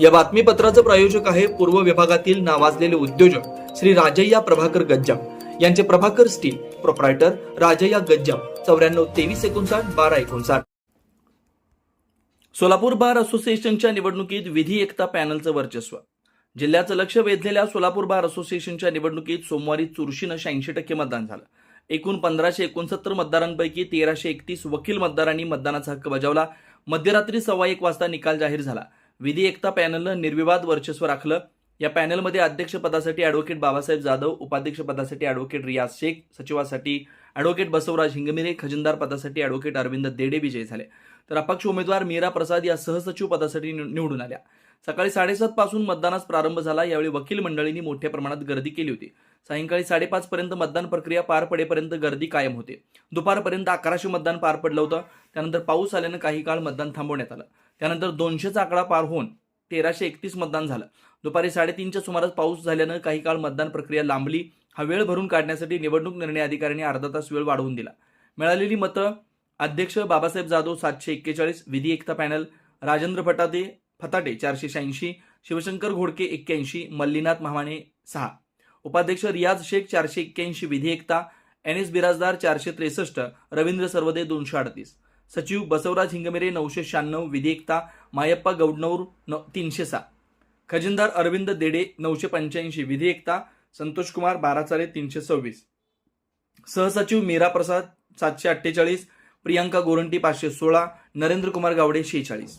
या बातमीपत्राचं प्रायोजक आहे पूर्व विभागातील नावाजलेले उद्योजक श्री राजय्या प्रभाकर गज्जाम. यांचे प्रभाकर स्टील प्रोप्रायटर राजय्या गज्जाम. चौऱ्याण्णव तेवीस एकोणसाठ बारा एकोणसाठ. सोलापूर बार असोसिएशनच्या निवडणुकीत विधी एकता पॅनलचं वर्चस्व. जिल्ह्याचं लक्ष वेधलेल्या सोलापूर बार असोसिएशनच्या निवडणुकीत सोमवारी चुरशीनं शहाऐंशी टक्के मतदान झालं. एकूण पंधराशे एकोणसत्तर मतदारांपैकी तेराशे एकतीस वकील मतदारांनी मतदानाचा हक्क बजावला. मध्यरात्री सव्वा एक वाजता निकाल जाहीर झाला. विधी एकता पॅनलनं निर्विवाद वर्चस्व राखलं. या पॅनलमध्ये अध्यक्षपदासाठी अॅडव्होकेट बाबासाहेब जाधव उपाध्यक्षपदासाठी अॅडव्होकेट रियाज शेख सचिवासाठी अॅडव्होकेट बसवराज हिंगमिरे खजिनदार पदासाठी अॅडव्होकेट अरविंद देडे विजयी झाले. तर अपक्ष उमेदवार मीरा प्रसाद या सहसचिव पदासाठी निव- निवडून आल्या. सकाळी साडेसात पासून मतदानास प्रारंभ झाला. यावेळी वकील मंडळींनी मोठ्या प्रमाणात गर्दी केली होती. सायंकाळी साडेपाच पर्यंत मतदान प्रक्रिया पार पडेपर्यंत गर्दी कायम होते. दुपारपर्यंत अकराशे मतदान पार पडलं होतं. त्यानंतर पाऊस आल्यानं काही काळ मतदान थांबवण्यात आलं. त्यानंतर दोनशेचा आकडा पार होऊन तेराशे एकतीस मतदान झालं. दुपारी साडेतीनच्या सुमारास पाऊस झाल्यानं काही काळ मतदान प्रक्रिया लांबली. हा वेळ भरून काढण्यासाठी निवडणूक निर्णय अधिकाऱ्यांनी अर्धा तास वेळ वाढवून दिला. मिळालेली मतं अध्यक्ष बाबासाहेब जाधव सातशे एक्केचाळीस विधी एकता पॅनल राजेंद्र फटाते फताटे चारशे शहाऐंशी शिवशंकर घोडके एक्क्याऐंशी मल्लीनाथ महामाने सहा. उपाध्यक्ष रियाज शेख चारशे एक्क्याऐंशी विधी एकता एन एस बिराजदार चारशे त्रेसष्ट रवींद्र सर्वदे दोनशे अडतीस. सचिव बसवराज हिंगमिरे नऊशे शहाण्णव विधी एकता मायप्पा गौडनौर न तीनशे सहा. खजिनदार अरविंद देडे नऊशे पंच्याऐंशी विधी एकता संतोष कुमार बाराचारे तीनशे सव्वीस. सहसचिव मीरा प्रसाद सातशे अठ्ठेचाळीस प्रियांका गोरंटी पाचशे सोळा नरेंद्र कुमार गावडे शेहेचाळीस.